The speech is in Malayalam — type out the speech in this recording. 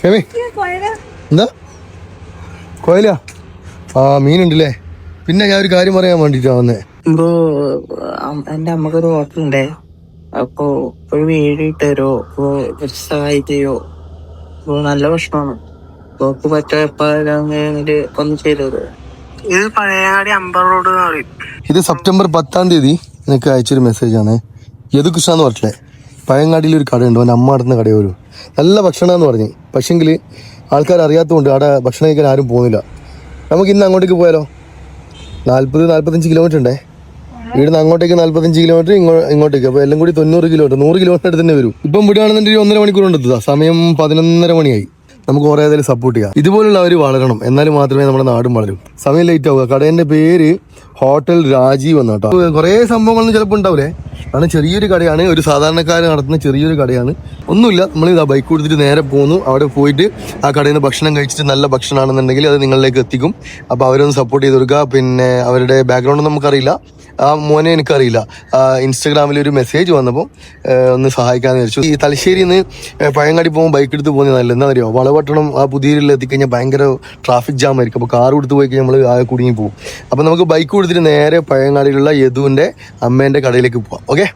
ഫെമി എന്താ? കോയില? ആ മീനുണ്ടല്ലേ. പിന്നെ ഞാൻ ഒരു കാര്യം പറയാൻ വേണ്ടിട്ടാ വന്നേ. ബ്രോ എന്റെ അമ്മക്കൊരു ഹോട്ടലുണ്ടേ. അപ്പൊ ഒരു വീട് സഹായിക്കയോ ബ്രോ നല്ല ഭക്ഷണമാണ്. ബ്രോക്ക് പറ്റാ എപ്പോഴെങ്കിലും ഒന്ന് ചെയ്തത് ഇത് പഴയങ്ങാടി അമ്പർ റോഡ് ഇത് സെപ്റ്റംബർ പത്താം തീയതി. നിനക്ക് അയച്ചൊരു മെസ്സേജ് ആണ്. യദു കൃഷ്ണ എന്ന് പറഞ്ഞില്ലേ പഴയങ്ങാടിയിൽ ഒരു കടയുണ്ട്. അവന്റെ അമ്മ നടന്ന കട വരും നല്ല ഭക്ഷണമെന്ന് പറഞ്ഞ്. പക്ഷെങ്കിൽ ആൾക്കാർ അറിയാത്തതുകൊണ്ട് അവിടെ ഭക്ഷണം കഴിക്കാൻ ആരും പോകുന്നില്ല. നമുക്ക് ഇന്ന് അങ്ങോട്ടേക്ക് പോയാലോ? നാൽപ്പത് നാൽപ്പത്തഞ്ച് കിലോമീറ്റർ ഉണ്ടേ. ഇവിടുന്ന് അങ്ങോട്ടേക്ക് നാൽപ്പത്തഞ്ച് കിലോമീറ്റർ ഇങ്ങോ ഇങ്ങോട്ടേക്ക്. അപ്പോൾ എല്ലാം കൂടി തൊണ്ണൂറ് കിലോമീറ്റർ നൂറ് കിലോമീറ്റർ അടുത്ത് തന്നെ വരും. ഇപ്പം വിടുകയാണെന്നുണ്ടെങ്കിൽ ഒന്നര മണിക്കൂർ കൊണ്ട് എത്തുക. സമയം പതിനൊന്നര മണിയായി. നമുക്ക് കുറേ ഏതായാലും സപ്പോർട്ട് ചെയ്യാം. ഇതുപോലുള്ളവർ വളരണം. എന്നാലും മാത്രമേ നമ്മുടെ നാടും വളരും. സമയം ലേറ്റ് ആവുക. കടേന്റെ പേര് ഹോട്ടൽ രാജീവ് എന്നാട്ടോ കുറേ സംഭവങ്ങളൊന്നും ചിലപ്പോൾ ഉണ്ടാവില്ലേ കാരണം ചെറിയൊരു കടയാണ്. ഒരു സാധാരണക്കാരൻ നടത്തുന്ന ചെറിയൊരു കടയാണ്. ഒന്നുമില്ല നമ്മൾ ഇത് ബൈക്ക് കൊടുത്തിട്ട് നേരെ പോകുന്നു അവിടെ പോയിട്ട് ആ കടയിൽ നിന്ന് ഭക്ഷണം കഴിച്ചിട്ട് നല്ല ഭക്ഷണമാണെന്നുണ്ടെങ്കിൽ അത് നിങ്ങളിലേക്ക് എത്തിക്കും. അപ്പോൾ അവരൊന്ന് സപ്പോർട്ട് ചെയ്ത് കൊടുക്കുക. പിന്നെ അവരുടെ ബാക്ക്ഗ്രൗണ്ട് നമുക്കറിയില്ല. ആ മോനെ എനിക്കറിയില്ല. ഇൻസ്റ്റഗ്രാമിൽ ഒരു മെസ്സേജ് വന്നപ്പോൾ ഒന്ന് സഹായിക്കാമെന്ന് വിചാരിച്ചു. ഈ തലശ്ശേരിയിൽ നിന്ന് പഴയങ്ങാടി പോകുമ്പോൾ ബൈക്ക് എടുത്ത് പോകുന്നത് നല്ലത് എന്താ അറിയോ? വളപട്ടണം ആ പുതിയരിൽ എത്തിക്കഴിഞ്ഞാൽ ഭയങ്കര ട്രാഫിക് ജാം ആയിരിക്കും. അപ്പോൾ കാർ എടുത്ത് പോയി കഴിഞ്ഞാൽ നമ്മൾ കുടുങ്ങി പോകും. അപ്പോൾ നമുക്ക് ബൈക്ക് കൊടുത്തിട്ട് നേരെ പഴയങ്ങാടിയിലുള്ള യദുവിന്റെ അമ്മേന്റെ കടയിലേക്ക് പോവാം. ഓക്കെ